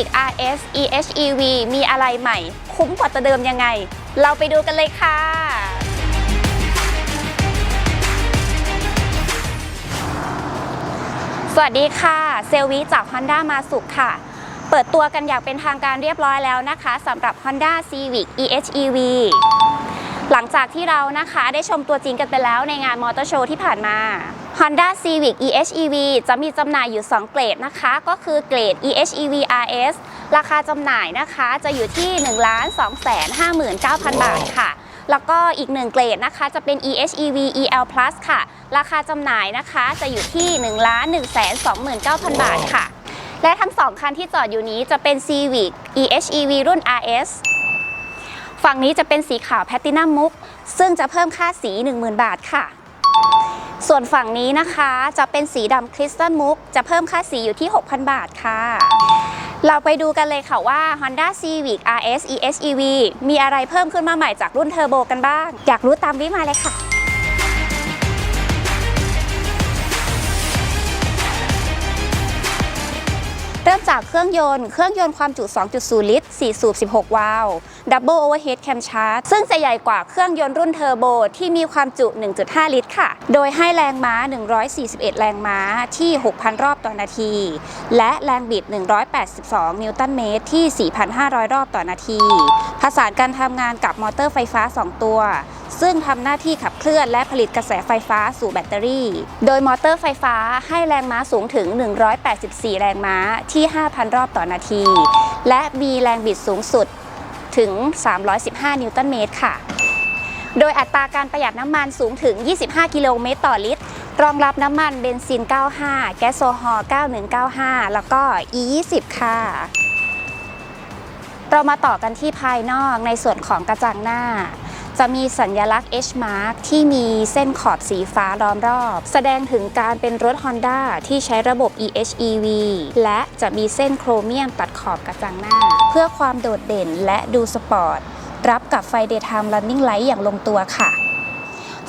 Civic RS EHEV มีอะไรใหม่ คุ้มกว่าตัวเดิมยังไง เราไปดูกันเลยค่ะ สวัสดีค่ะ เซลวิจาก Honda มาสุขค่ะ เปิดตัวกันอย่างเป็นทางการเรียบร้อยแล้วนะคะสำหรับ Honda Civic EHEV หลังจากที่เรานะคะได้ชมตัวจริงกันไปแล้วในงานมอเตอร์โชว์ที่ผ่านมา Honda Civic EHEV จะมีจำหน่ายอยู่ 2 เกรดนะคะ ก็คือเกรด EHEV RS ราคาจำหน่ายนะคะจะอยู่ที่ 1 2 5 9 0 0 0 บาทค่ะ แล้วก็อีกหนึ่งเกรดนะคะจะเป็น EHEV EL Plus ค่ะ ราคาจำหน่ายนะคะจะอยู่ที่ 1 1 2 9 0 0 0 บาทค่ะ และทั้งสองคันที่จอดอยู่นี้จะเป็น Civic EHEV รุ่น RS ฝั่งนี้จะเป็นสีขาวแพตตินัมมุก ซึ่งจะเพิ่มค่าสี 10,000 บาทค่ะ ส่วนฝั่งนี้นะคะจะเป็นสีดำคริสตัลมุก จะเพิ่มค่าสีอยู่ที่ 6,000 บาทค่ะ เราไปดูกันเลยค่ะว่า Honda Civic RS EHEV มีอะไรเพิ่มขึ้นมาใหม่จากรุ่นเทอร์โบกันบ้าง อยากรู้ตามวิมาเลยค่ะ ริ่มจากเครื่องยนต์ เครื่องยนต์ความจุ 2.0 ลิตร 4 สูบ 16 วาล์ว Double Overhead Camshaft ซึ่งจะใหญ่กว่าเครื่องยนต์รุ่นเทอร์โบที่มีความจุ 1.5 ลิตรค่ะ โดยให้แรงม้า 141 แรงม้าที่ 6,000 รอบต่อนาที และแรงบิด 182 นิวตันเมตรที่ 4,500 รอบต่อนาที ผสานการทำงานกับมอเตอร์ไฟฟ้า 2 ตัว ซึ่งทำหน้าที่ขับเคลื่อนและผลิตกระแสไฟฟ้าสู่แบตเตอรี่ โดยมอเตอร์ไฟฟ้าให้แรงม้าสูงถึง 184 แรงม้าที่ 5,000 รอบต่อนาที และมีแรงบิดสูงสุดถึง 315 นิวตันเมตรค่ะ โดยอัตราการประหยัดน้ำมันสูงถึง 25 กิโลเมตรต่อลิตร รองรับน้ำมันเบนซิน 95 แก๊สโซฮอล์ 9195 แล้วก็ E20 ค่ะเรามาต่อกันที่ภายนอกในส่วนของกระจังหน้า จะมีสัญลักษณ์ H mark ที่มีเส้นขอบสีฟ้าล้อมรอบ แสดงถึงการเป็นรถ Honda ที่ใช้ระบบ EHEV และจะมีเส้นโครเมียมตัดขอบกระจังหน้า เพื่อความโดดเด่นและดูสปอร์ต รับกับไฟ Daytime Running Light อย่างลงตัวค่ะ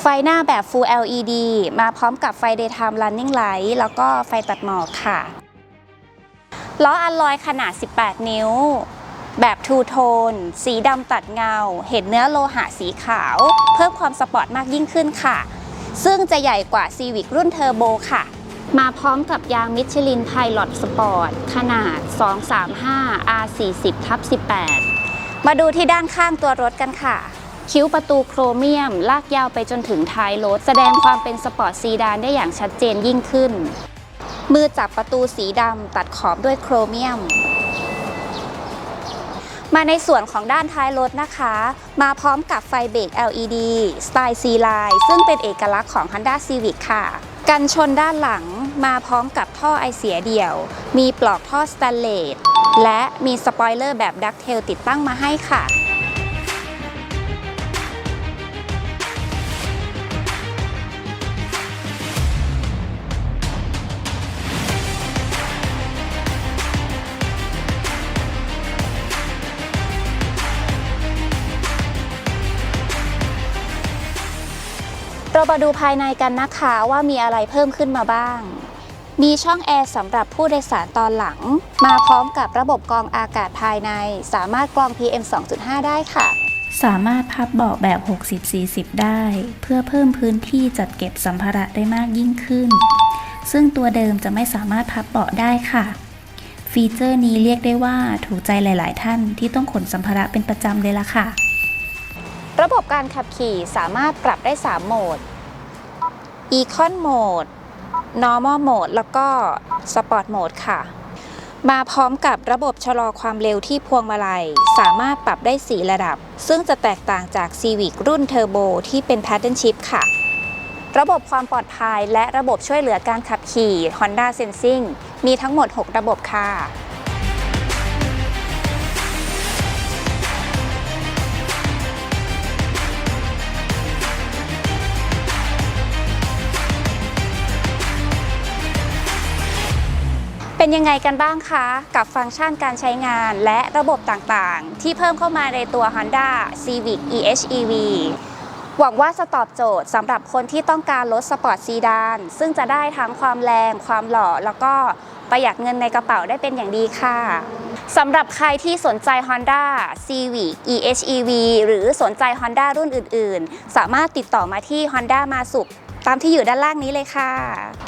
ไฟหน้าแบบ Full LED มาพร้อมกับไฟ Daytime Running Light แล้วก็ไฟตัดหมอกค่ะ ล้ออัลลอยขนาด 18 นิ้ว แบบทูโทน สีดำตัดเงา เห็นเนื้อโลหะสีขาว เพิ่มความสปอร์ตมากยิ่งขึ้นค่ะ ซึ่งจะใหญ่กว่า Civic รุ่นเทอร์โบค่ะ มาพร้อมกับยางมิชลินไพลอตสปอร์ตขนาด 235 R40 ทับ18 มาดูที่ด้านข้างตัวรถกันค่ะ คิ้วประตูโครเมียม ลากยาวไปจนถึงท้ายรถ แสดงความเป็นสปอร์ตซีดานได้อย่างชัดเจนยิ่งขึ้น มือจับประตูสีดำตัดขอบด้วยโครเมียม มาในส่วนของด้านท้ายรถนะคะ มาพร้อมกับไฟเบรก LED สไตล์ C-Line ซึ่งเป็นเอกลักษณ์ของ Honda Civic ค่ะ กันชนด้านหลังมาพร้อมกับท่อไอเสียเดี่ยว มีปลอกท่อสแตนเลสและมีสปอยเลอร์แบบดักเทลติดตั้งมาให้ค่ะ เรามาดูภายในกันนะคะว่ามีอะไรเพิ่มขึ้นมาบ้าง มีช่องแอร์สำหรับผู้โดยสารตอนหลัง มาพร้อมกับระบบกรองอากาศภายใน สามารถกรอง PM 2.5 ได้ค่ะ สามารถพับเบาะแบบ 60-40 ได้ เพื่อเพิ่มพื้นที่จัดเก็บสัมภาระได้มากยิ่งขึ้น ซึ่งตัวเดิมจะไม่สามารถพับเบาะได้ค่ะ ฟีเจอร์นี้เรียกได้ว่าถูกใจหลาย ๆ ท่านที่ต้องขนสัมภาระเป็นประจำเลยล่ะค่ะ ระบบการขับขี่สามารถปรับได้ 3 โหมด Econ Mode Normal Mode แล้วก็ Sport Mode ค่ะ มาพร้อมกับระบบชะลอความเร็วที่พวงมาลัย สามารถปรับได้ 4 ระดับ ซึ่งจะแตกต่างจาก Civic รุ่น Turbo ที่เป็น Pattern Shift ค่ะ ระบบความปลอดภัยและระบบช่วยเหลือการขับขี่ Honda Sensing มีทั้งหมด 6 ระบบค่ะ เป็นยังไงกันบ้างคะ กับฟังก์ชันการใช้งานและระบบต่างๆ ที่เพิ่มเข้ามาในตัว Honda Civic EHEV หวังว่าจะตอบโจทย์สำหรับคนที่ต้องการรถสปอร์ตซีดาน ซึ่งจะได้ทั้งความแรง ความหล่อ แล้วก็ประหยัดเงินในกระเป๋าได้เป็นอย่างดีค่ะสำหรับใครที่สนใจ Honda Civic EHEV หรือสนใจ Honda รุ่นอื่น ๆ สามารถติดต่อมาที่ Honda มาสุขามที่อยู่ด้านล่างนี้เลยค่ะ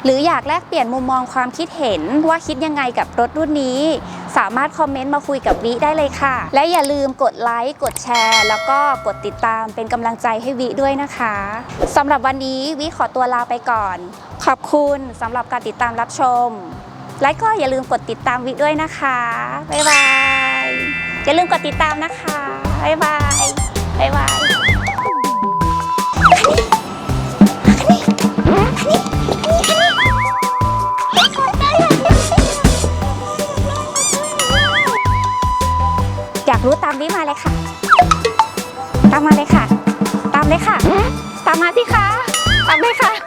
หรืออยากแลกเปลี่ยนมุมมองความคิดเห็นว่าคิดยังไงกับรถรุ่นนี้ สามารถคอมเมนต์มาคุยกับวิได้เลยค่ะ และอย่าลืมกดไลค์กดแชร์ แล้วก็กดติดตามเป็นกำลังใจให้วิด้วยนะคะสำหรับวันนี้วิขอตัวลาไปก่อน ขอบคุณสำหรับการติดตามรับชม และก็อย่าลืมกดติดตามวิด้วยนะคะบ๊ายบายอย่าลืมกดติดตามนะคะบ๊ายบายบ๊ายบาย รู้ตามวิมาเลยค่ะ ตามมาเลยค่ะ ตามเลยค่ะ ตามมาสิคะ ตามเลยค่ะ